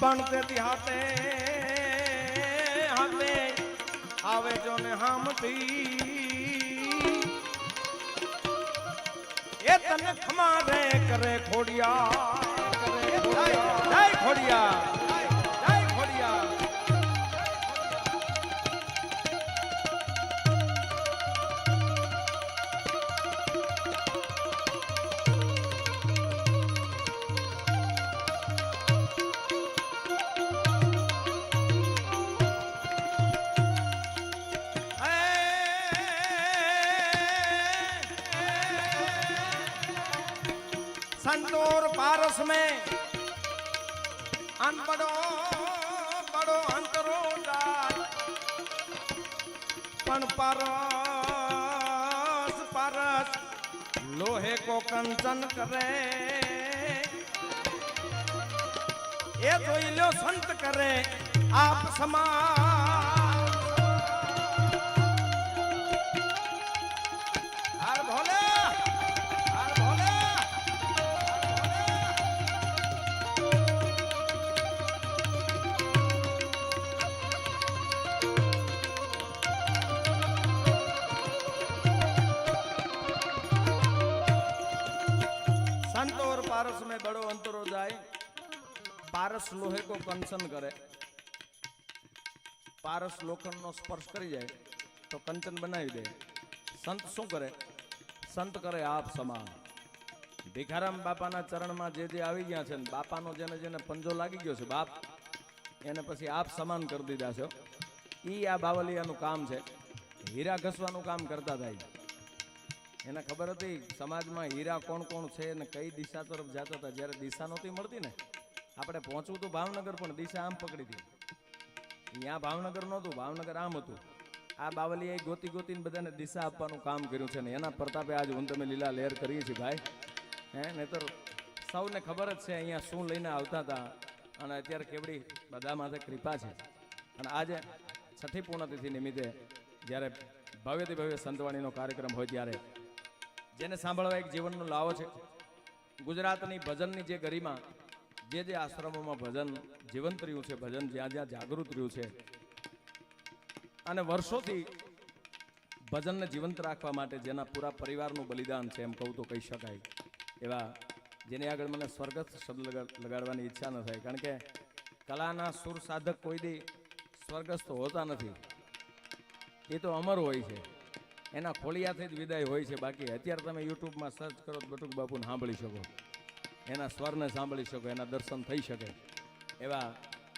પણ તેથી હાથે હાથે આવે જો ને હામતી એ તને ખમારે કરે ખોડિયા કરે ખોડિયા. આરસ મેં. અન બડો બડો અંતરો જાય. પણ પરસ પરસ, લોહે કો કંચન કરે. એ જોઈ લો સંત કરે. આપ સમાજ में बड़ो अंतरो जाए પારસ લોહે કો કંચન કરે પારસ લોખંડનો સ્પર્શ કરી જાય તો કંચન બનાવી દે સંત શું કરે સંત કરે આપ સમાન ભિખારામ બાપાના ચરણમાં જે જે આવી ગયા છે ને બાપાનો જેને જેને પંજો લાગી ગયો છે બાપ એને પછી આપ સમાન કરી દીધા છો ઈ આ બાવલિયાનું કામ છે હીરા ઘસવાનું કામ કરતા થાય એને ખબર હતી, સમાજમાં હીરા કોણ કોણ છે ને કઈ દિશા તરફ જતા હતા? જ્યારે દિશા નહોતી મળતી ને, આપણે પહોંચવું તો ભાવનગર, પણ દિશા આમ પકડી હતી. અહીંયા ભાવનગર નહોતું, ભાવનગર આમ હતું. આ બાવલીએ ગોતી ગોતીને બધાને દિશા આપવાનું કામ કર્યું છે ને, એના પ્રતાપે આજ હું તમે લીલા લહેર કરીએ છીએ ભાઈ. હે, નહીતર સૌને ખબર જ છે અહીંયા શું લઈને આવતા હતા અને અત્યારે કેવડી બધા માથે કૃપા છે. અને આજે છઠ્ઠી પૂર્ણતિથિ નિમિત્તે જ્યારે ભવ્યથી ભવ્ય સંતવાણીનો કાર્યક્રમ હોય ત્યારે જેને સાંભળવા એક જીવનનો લાવો છે. ગુજરાતની ભજનની જે ગરિમા, જે જે આશ્રમોમાં ભજન જીવંત રહ્યું છે, ભજન જ્યાં જ્યાં જાગૃત રહ્યું છે, અને વર્ષોથી ભજનને જીવંત રાખવા માટે જેના પૂરા પરિવારનું બલિદાન છે એમ કહું તો કહી શકાય. એવા જેની આગળ મને સ્વર્ગસ્થ શબ્દ લગાડવાની ઈચ્છા ન થાય. કારણ કે કલાના સુર સાધક કોઈ દી સ્વર્ગસ્થ હોતા નથી. એ તો અમર હોય છે. એના ખોલિયાથી જ વિદાય હોય છે બાકી. અત્યારે તમે યુટ્યુબમાં સર્ચ કરો બટુક બાપુને સાંભળી શકો. એના સ્વરને સાંભળી શકો, એના દર્શન થઈ શકે. એવા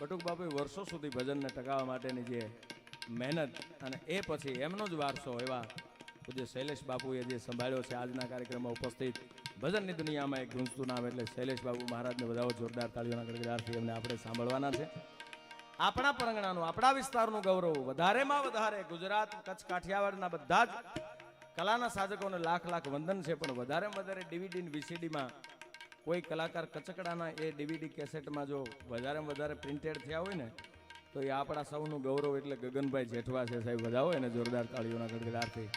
બટુક બાપુએ વર્ષો સુધી ભજનને ટકાવવા માટેની જે મહેનત અને એ પછી એમનો જ વારસો એવા પૂજ્ય શૈલેષ બાપુએ જે સંભાળ્યો છે. આજના કાર્યક્રમમાં ઉપસ્થિત ભજનની દુનિયામાં એક ગુંજતું નામ એટલે શૈલેષ બાપુ મહારાજને બધા જોરદાર તાળીઓના ગડગડાટથી એમને આપણે સાંભળવાના છે. આપણા પરંગણાનું, આપણા વિસ્તારનું ગૌરવ વધારેમાં વધારે ગુજરાત, કચ્છ, કાઠિયાવાડના બધા જ કલાના સાધકોને લાખ લાખ વંદન છે, પણ વધારેમાં વધારે ડીવીડી વીસીડીમાં કોઈ કલાકાર કચકડાના એ ડીવીડી કેસેટમાં જો વધારેમાં વધારે પ્રિન્ટેડ થયા હોય ને, તો એ આપણા સૌનું ગૌરવ એટલે ગગનભાઈ જેઠવા છે સાહેબ બધા હોય ને જોરદાર તાળીઓના ગડગડાટથી.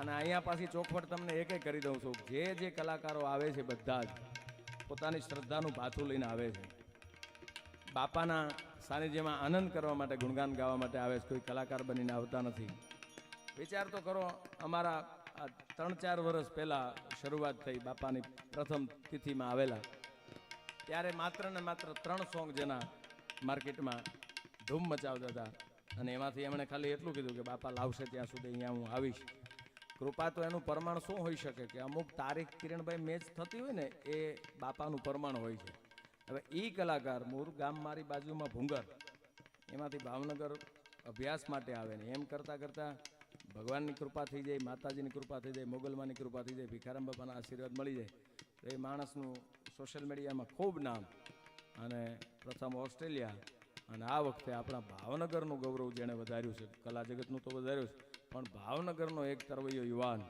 અને અહીંયા પાછી ચોખવટ તમને એક કરી દઉં છું, જે જે કલાકારો આવે છે બધા જ, પોતાની શ્રદ્ધાનું ભાથું લઈને આવે છે. બાપાના સાનિધ્યમાં આનંદ કરવા માટે, ગુણગાન ગાવા માટે આવે છે. કોઈ કલાકાર બનીને આવતા નથી. વિચાર તો કરો, અમારા આ ત્રણ ચાર વર્ષ પહેલાં શરૂઆત થઈ, બાપાની પ્રથમ તિથિમાં આવેલા. ત્યારે માત્ર ને માત્ર ત્રણ સોંગ જેના માર્કેટમાં ધૂમ મચાવતા હતા. અને એમાંથી એમણે ખાલી એટલું કીધું કે, બાપા, લાવશે ત્યાં સુધી, અહીંયા હું આવીશ. કૃપા તો એનું પ્રમાણ શું હોઈ શકે કે, અમુક તારીખ કિરણભાઈ, મેચ થતી હોય ને, એ બાપાનું પ્રમાણ હોય છે. હવે એ કલાકાર મૂળ ગામ મારી બાજુમાં ભૂંગર. એમાંથી ભાવનગર અભ્યાસ માટે આવે ને એમ કરતાં કરતાં ભગવાનની કૃપા થઈ જાય, માતાજીની કૃપા થઈ જાય, મોગલમાની કૃપા થઈ જાય, ભિખારામ બાપાના આશીર્વાદ મળી જાય. એ માણસનું સોશિયલ મીડિયામાં ખૂબ નામ. અને પ્રથમ ઓસ્ટ્રેલિયા. અને આ વખતે આપણા ભાવનગરનું ગૌરવ જેણે વધાર્યું છે, કલા જગતનું તો વધાર્યું છે, પણ ભાવનગરનો એક તરવૈયો યુવાન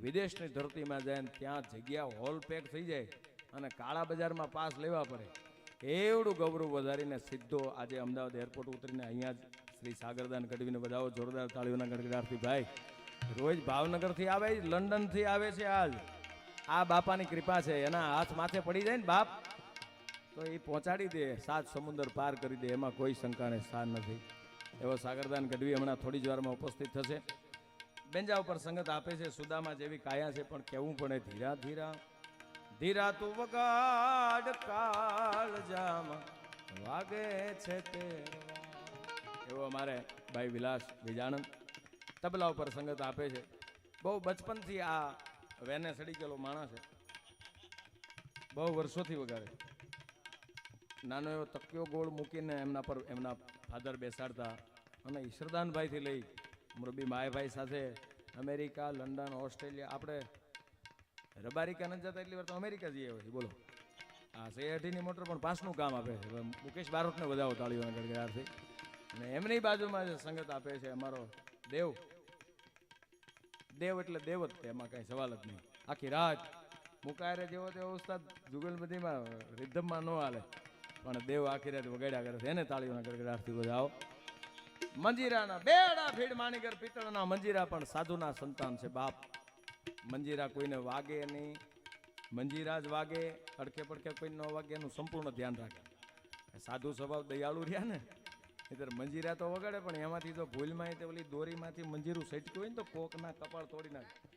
વિદેશની ધરતીમાં જાય ત્યાં જગ્યા હોલ પેક થઈ જાય. અને કાળા બજારમાં પાસ લેવા પડે. એવડું ગૌરવ વધારીને સીધો આજે અમદાવાદ એરપોર્ટ ઉતરીને અહીંયા જ શ્રી સાગરદાન ગઢવીને બધાઓ જોરદાર તાળીઓના ગડગડાટથી ભાઈ. રોજ ભાવનગરથી આવે, લંડનથી આવે છે આજ આ બાપાની કૃપા છે, એના હાથ માથે પડી જાય ને બાપ. તો એ પહોંચાડી દે, સાત સમુદ્ર પાર કરી દે, એમાં કોઈ શંકાને સ્થાન નથી. એવો સાગરદાન ગઢવી હમણાં થોડી જ વારમાં ઉપસ્થિત થશે. બેંજા ઉપર સંગત આપે છે, સુદામા જેવી કાયા છે, પણ કેવું પડે ધીરા ધીરા. ધીરા તું વગાડ કાળ જામ વાગે છે તે એવો અમારે ભાઈ વિલાસ વિજાણંદ તબલા ઉપર સંગત આપે છે. બહુ બચપનથી આ વેને સડી ગયેલો માણસ છે. બહુ વર્ષોથી વગાડે નાનો એવો તક્યો ગોળ મૂકીને એમના પર એમના ફાધર બેસાડતા અને ઈશ્વરદાનભાઈથી લઈ મુરબી માયભાઈ સાથે અમેરિકા, લંડન, ઓસ્ટ્રેલિયા, આપણે રબારિકા નથી જતા એટલી વાર તો અમેરિકા જઈએ હોય બોલો. આ સૈયાઠીની મોટર પણ પાસનું કામ આપે છે. મુકેશ બારોટને વધાવો તાળીઓના ગડગડાટથી અને એમની બાજુમાં જે સંગત આપે છે અમારો દેવ. દેવ એટલે દેવ જ તે એમાં કાંઈ સવાલ જ નહીં. આખી રાત મુકાયરે જેવો તેવો ઉસ્તાદ જુગલ બધીમાં રિધમમાં ન હાલે. પણ દેવ આખી રાત વગાડ્યા કરે છે. એને તાળીઓના ગડગડાટથી વધાવો. મંજીરાના બેડા ભીડ માણીગર પિત્તળના મંજીરા પણ સાધુના સંતાન છે, બાપ. મંજીરા કોઈને વાગે નહીં. મંજીરા જ વાગે અડખે પડખે કોઈ ન વાગે એનું સંપૂર્ણ ધ્યાન રાખે. સાધુ સ્વભાવ દયાળુ રહ્યા ને, નહીંતર મંજીરા તો વગાડે, પણ એમાંથી તો ભૂલમાં તે ઓલી દોરીમાંથી મંજીરું સટક્યું હોય ને તો કોકના કપાળ તોડી નાખે.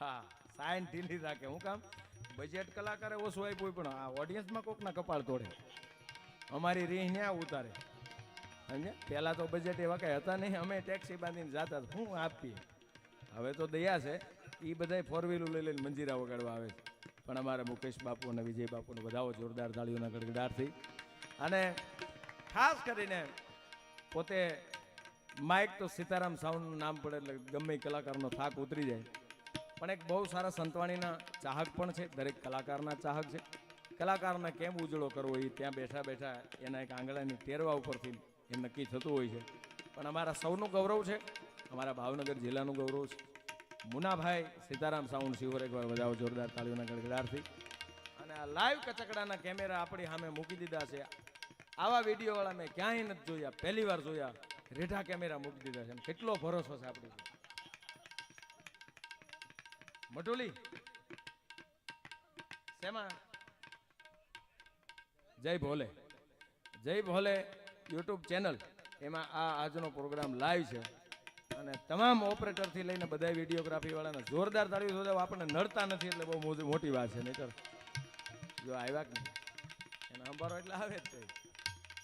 હા, સાઈન ઢીલી રાખે. હું કામ? બજેટ કલાકારે ઓછું આપ્યું પણ આ ઓડિયન્સમાં કોકના કપાળ તોડે. અમારી રીહ ન્યા ઉતારે. સમજ્યા? પહેલાં તો બજેટ એવા કંઈ હતા નહીં. અમે ટેક્સી બાંધીને જતા. હું આપીએ. હવે તો દયા છે. એ બધાય ફોર વ્હીલું લઈ લઈને મંજીરા વગાડવા આવે છે. પણ અમારા મુકેશ બાપુ અને વિજય બાપુને વધાવો જોરદાર તાળીઓના ગડગડાટથી અને ખાસ કરીને પોતે માઇક તો સીતારામ સાઉન્ડનું નામ પડે એટલે ગમે કલાકારનો થાક ઉતરી જાય. પણ એક બહુ સારા સંતવાણીના ચાહક પણ છે, દરેક કલાકારના ચાહક છે. કલાકારને કેમ ઉજળો કરવો એ ત્યાં બેઠા બેઠા એના એક આંગળાની ટેરવા ઉપરથી એ નક્કી થતું હોય છે. પણ અમારા સૌનું ગૌરવ છે, અમારા ભાવનગર જિલ્લાનું ગૌરવ છે. મુનાભાઈ સીતારામ સાઉન્ડ શિવર એકવાર બજાવો જોરદાર તાળીઓના ગડગડાટથી. અને આ લાઈવ કચકડાના કેમેરા આપણી સામે મૂકી દીધા છે. આવા વીડિયો વાળા મેં ક્યાંય નથી જોયા. પહેલી વાર જોયા. રેઢા કેમેરા મૂકી દીધા છે. કેટલો ભરોસો છે આપણી. મટુલી, શેમાં? જય ભોલે. જય ભોલે યુટ્યુબ ચેનલ એમાં આ આજનો પ્રોગ્રામ લાઈવ છે. અને તમામ ઓપરેટરથી લઈને બધા વિડીયોગ્રાફી વાળાને જોરદાર તાળીઓ જોતા આપણને નડતા નથી એટલે બહુ મોટી- વાત છે. નહીતર જો આવ્યા કે એને અંબારો એટલે આવે જ તે.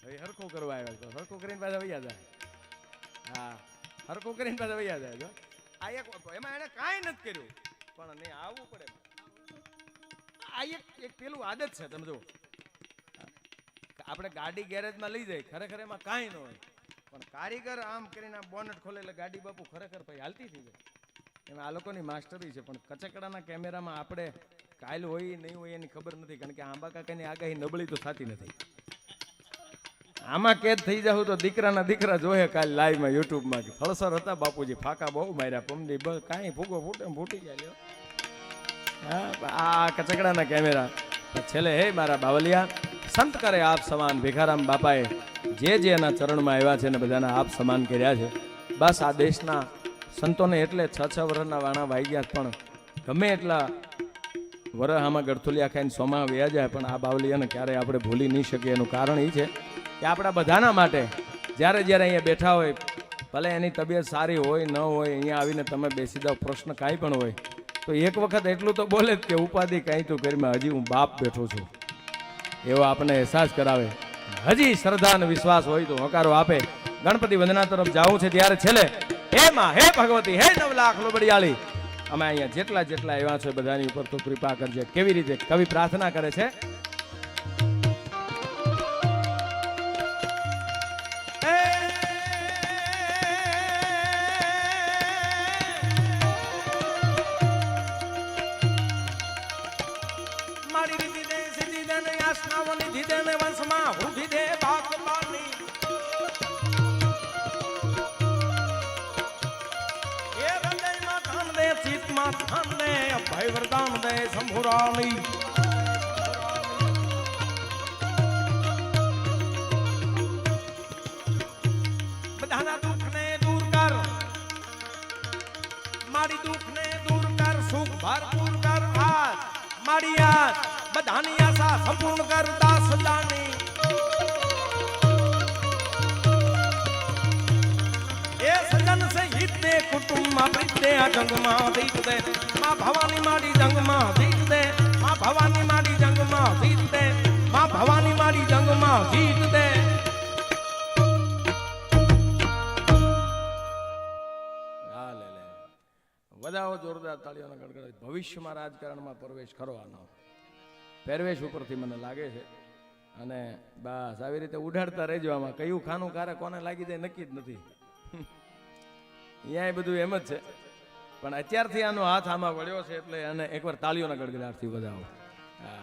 હવે હરખું કરવા આવ્યા તો હરખું કરીને પાછા વૈયા જાય. હા. હરખું કરીને પાછા વૈયા જાય જો આ એક એમાં એણે કાંઈ નથી કર્યું. પણ નહીં, આવવું પડે આ એક એક પેલું આદત છે, તમે જો આપણે ગાડી ગેરેજમાં લઈ જાય, ખરેખર એમાં કાંઈ ન હોય. પણ કારીગર આમ કરીને બોનટ ખોલે એટલે ગાડી બાપુ ખરેખર ભાઈ હાલતી થઈ જાય. એમાં આ લોકોની માસ્ટરી છે, પણ કચકડાના કેમેરામાં આપણે કાલ હોય નહીં હોય એની ખબર નથી, કારણ કે આંબા કાકાની આગાહી નબળી તો થતી નથી. આમાં કેદ થઈ જાવ તો દીકરાના દીકરા જોયે કાલ લાઈવમાં યુટ્યુબમાં કે ફળસર હતા બાપુજી, ફાકા બહુ માર્યા, પમદી બસ કાંઈ ફૂગો ફૂટે ફૂટી જાય હા, આ કચકડાના કેમેરા. છેલ્લે હે મારા બાવલિયા. સંત કરે આપ સમાન. ભીખારામ બાપાએ જે જે એના ચરણમાં આવ્યા છે ને બધાના આપ સમાન કર્યા છે. બસ આ દેશના સંતોને એટલે છ છ વર્ષના વાણા વાઈ ગયા પણ ગમે એટલા વરહ આમાં ગળથુલિયા ખાઈને સોમાં વ્યા જાય પણ આ બાવલિયાને ક્યારેય આપણે ભૂલી નહીં શકીએ. એનું કારણ એ છે કે આપણા બધાના માટે જ્યારે જ્યારે અહીંયા બેઠા હોય, ભલે એની તબિયત સારી હોય, ન હોય, અહીંયા આવીને તમે બેસી જાઓ, પ્રશ્ન કાંઈ પણ હોય, તો એક વખત એટલું તો બોલે જ કે ઉપાધિ કાંઈ તું કરીમાં હજી હું બાપ બેઠો છું. એવો આપણને અહેસાસ કરાવે. હજી શ્રદ્ધા અને વિશ્વાસ હોય તો હકારો આપે. ગણપતિ વંદના તરફ જવું છે ત્યારે છેલ્લે, હે માં, હે ભગવતી, હે નવ લાખ લોબડિયાળી. અમે અહીંયા જેટલા જેટલા આવ્યા છે બધાની ઉપર તો કૃપા કરજે. કેવી રીતે કવિ પ્રાર્થના કરે છે? શંભુરાણી સજન સહિતે કુટુંબમાં પ્રીતે આ જંગમાં જીત દે માં ભવાની મારી જંગમાં જીત દે મા ભવાની મારી જંગમાં જીત દે મા ભવાની મારી જંગમાં જીત દે વધાવો જોરદાર તાળીઓના ગડગડ ભવિષ્યમાં રાજકારણમાં પ્રવેશ કરવાનો પહેરવેશ ઉપરથી મને લાગે છે. અને બસ આવી રીતે ઉડાડતા રહેજો આમાં. કયું ખાનું કારે કોને લાગી જાય નક્કી જ નથી. અહીંયા બધું એમ જ છે. પણ અત્યારથી આનો હાથ આમાં વળ્યો છે એટલે અને એકવાર તાળીઓના ગડગડાટથી વધાવો. હા.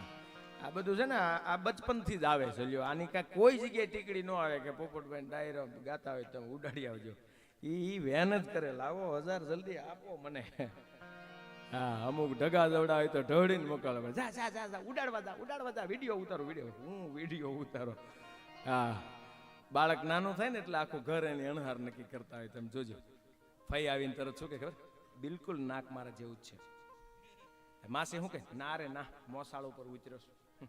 આ બધું છે ને, આ બચપનથી જ આવે છે. લ્યો, આની કાંઈ કોઈ જગ્યાએ ટીકડી ન આવે કે પોપટભાઈ ડાયરો ગાતા હોય તમે ઉડાડી આવજો. એ વેન જ કરે. લાવો હજાર જલ્દી, આપો મને. હા, અમુક ઢગા દવડા હોય તો ઢળીને મોકલો જા જા જા જા, ઉડાડવા જા ઉડાડવા જા. વીડિયો ઉતારો, વીડિયો. હું વીડિયો ઉતારો. હા. બાળક નાનું થાય ને એટલે આખું ઘર એની અણહાર નક્કી કરતા હોય તમે જોજો. ફઈ આવીને તરત શું કે ખબર? બિલકુલ નાક મારા જેવું જ છે. માસી શું કે? ના રે, ના, મોસાળ ઉપર ઉતર્યો છું.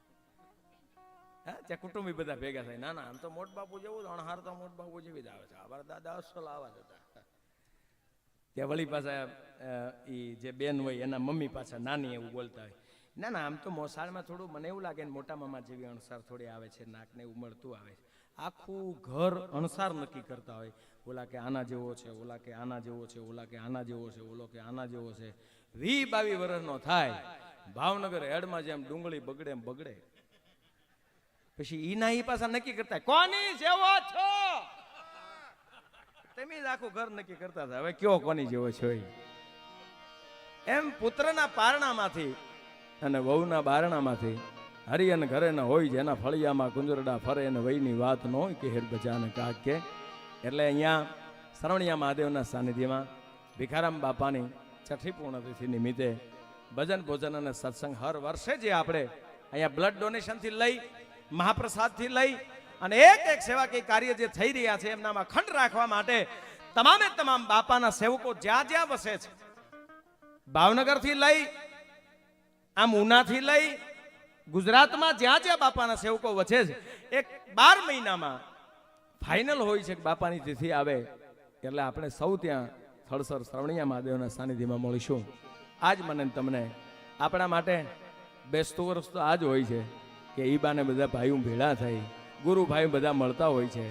હા, ત્યાં કુટુંબી બધા ભેગા થાય. ના ના, આમ તો મોટ બાપુ જેવું અણહાર તો મોટ બાપુ જેવી જ આવે છે. અમારા દાદા અસલ આવા જ હતા. ત્યાં વળી પાછા એ જે બેન હોય, એના મમ્મી પાછા નાની એવું બોલતા હોય. ના ના, આમ તો મોસાળમાં થોડું, મને એવું લાગે ને મોટા મામા જેવી અણસાર થોડી આવે છે, નાકને એવું મળતું આવે છે. આખું ઘર અણસાર નક્કી કરતા હોય. ઓલા કે આના જેવો છે, ઓલા કે આના જેવો છે, ઓલા કે આના જેવો છે, ઓલો કે આના જેવો છે. વી બાવી વર્ષનો થાય. ભાવનગર હેડમાં જેમ ડુંગળી બગડે એમ બગડે. પછી ઈના ઈ પાછા નક્કી કરતા કોની જેવો છો? તમે જ આખું ઘર નક્કી કરતા હતા. હવે કયો કોની જેવો છો એમ પુત્રના પારણામાંથી અને વહુના બારણામાંથી હરિયન ઘરે ન હોય જેના ફળિયામાં કુંજરડા ફરે અને વયની વાત ન હોય કે હેર બજાને કાક. કે એટલે અહીંયા શરણિયા મહાદેવના સાનિધ્યમાં ભિખારામ બાપાની છઠ્ઠી પૂર્ણતિથિ નિમિત્તે ભજન ભોજન અને સત્સંગ હર વર્ષે જે આપણે અહીંયા બ્લડ ડોનેશનથી લઈ, મહાપ્રસાદથી લઈ અને એક એક સેવાકીય કાર્ય જે થઈ રહ્યા છે એમનામાં ખંડ રાખવા માટે તમામે તમામ બાપાના સેવકો જ્યાં જ્યાં વસે છે. ભાવનગરથી લઈ, આમ ઉનાથી લઈ ગુજરાતમાં જ્યાં જ્યાં બાપાના સેવકો વચ્ચે છે, એક બાર મહિનામાં ફાઇનલ હોય છે બાપાની તિથિ આવે, એટલે આપણે સૌ ત્યાં થળસર શ્રવણીયા મહાદેવના સાનિધ્યમાં મળીશું. આજ મને તમને, આપણા માટે બેસતું વર્ષ તો આ જ હોય છે કે ઈ બાને બધા ભાઈઓ ભેળા થઈ ગુરુ ભાઈ બધા મળતા હોય છે.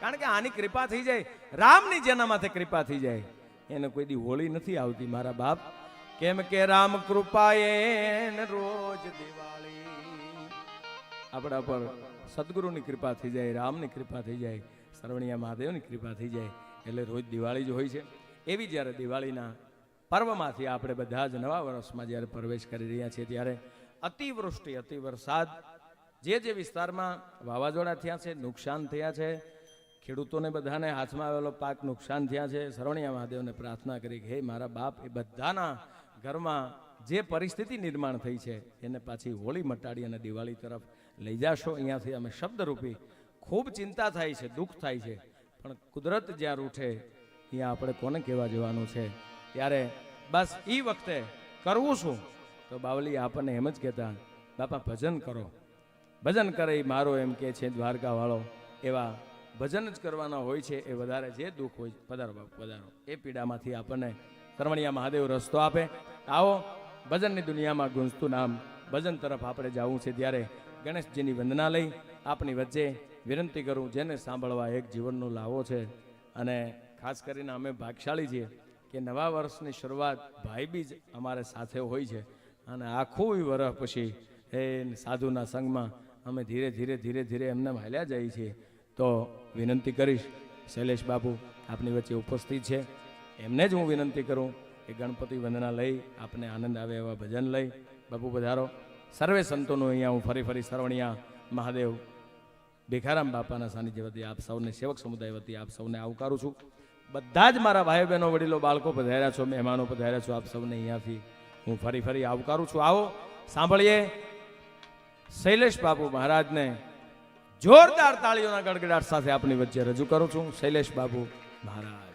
કારણ કે આની કૃપા થઈ જાય, રામની જેના માથે કૃપા થઈ જાય, એને કોઈ દી હોળી નથી આવતી, મારા બાપ. કેમ કે રામ કૃપાએ રોજ દિવાળી આપણા પર સદગુરુની કૃપા થઈ જાય, રામની કૃપા થઈ જાય, સરવણિયા મહાદેવની કૃપા થઈ જાય, એટલે રોજ દિવાળી જ હોય છે. એવી જ્યારે દિવાળીના પર્વમાંથી આપણે બધા જ નવા વર્ષમાં જ્યારે પ્રવેશ કરી રહ્યા છીએ, ત્યારે અતિવૃષ્ટિ અતિ વરસાદ જે જે વિસ્તારમાં વાવાઝોડા થયા છે, નુકસાન થયા છે, ખેડૂતોને બધાને હાથમાં આવેલો પાક નુકસાન થયા છે, સરવણિયા મહાદેવને પ્રાર્થના કરી કે, હે મારા બાપ, એ બધાના ઘરમાં જે પરિસ્થિતિ નિર્માણ થઈ છે, એને પાછી હોળી મટાડી અને દિવાળી તરફ લઈ જાશો. અહીંયાથી અમે શબ્દરૂપી ખૂબ ચિંતા થાય છે, દુઃખ થાય છે. પણ કુદરત જ્યાં રૂઠે, ત્યાં આપણે કોને કહેવા જવાનું છે? ત્યારે બસ એ વખતે કરવું શું? તો બાવલી આપણને એમ જ કહેતા, બાપા, ભજન કરો. ભજન કરે મારો એમ કે છે, દ્વારકાવાળો. એવા ભજન જ કરવાના હોય છે, એ વધારે જે દુઃખ હોય, પધારો બાપ, પધારો. એ પીડામાંથી આપણને કરમણિયા મહાદેવ રસ્તો આપે. આવો, ભજનની દુનિયામાં ગુંજતું નામ, ભજન તરફ આપણે જવું છે. ત્યારે ગણેશજીની વંદના લઈ આપની વચ્ચે વિનંતી કરું, જેને સાંભળવા એક જીવનનો લાવો છે. અને ખાસ કરીને અમે ભાગશાળી છીએ કે નવા વર્ષની શરૂઆત ભાઈ બીજ અમારે સાથે હોય છે. અને આખું વર્ષ પછી એ સાધુના સંગમાં અમે ધીરે ધીરે ધીરે ધીરે એમને હાલ્યા જઈએ છીએ. તો વિનંતી કરીશ, શૈલેષ બાપુ આપની વચ્ચે ઉપસ્થિત છે. એમને જ હું વિનંતી કરું કે ગણપતિ વંદના લઈ આપને આનંદ આવે એવા ભજન લઈ. બાપુ પધારો. સર્વે સંતોનું અહીંયા હું ફરી ફરી સરવણિયા મહાદેવ ભીખારામ બાપાના સાનિધ્ય વતી આપ સૌને સેવક સમુદાય વતી આપ સૌને આવકારું છું. બધા જ મારા ભાઈ બહેનો, વડીલો, બાળકો પધાર્યા છો, મહેમાનો પધાર્યા છો, આપ સૌને અહીંયાથી હું ફરી ફરી આવકારું છું. આવો, સાંભળીએ શૈલેષ બાપુ મહારાજને જોરદાર તાળીઓના ગડગડાટ સાથે આપની વચ્ચે રજૂ કરું છું. શૈલેષ બાપુ મહારાજ.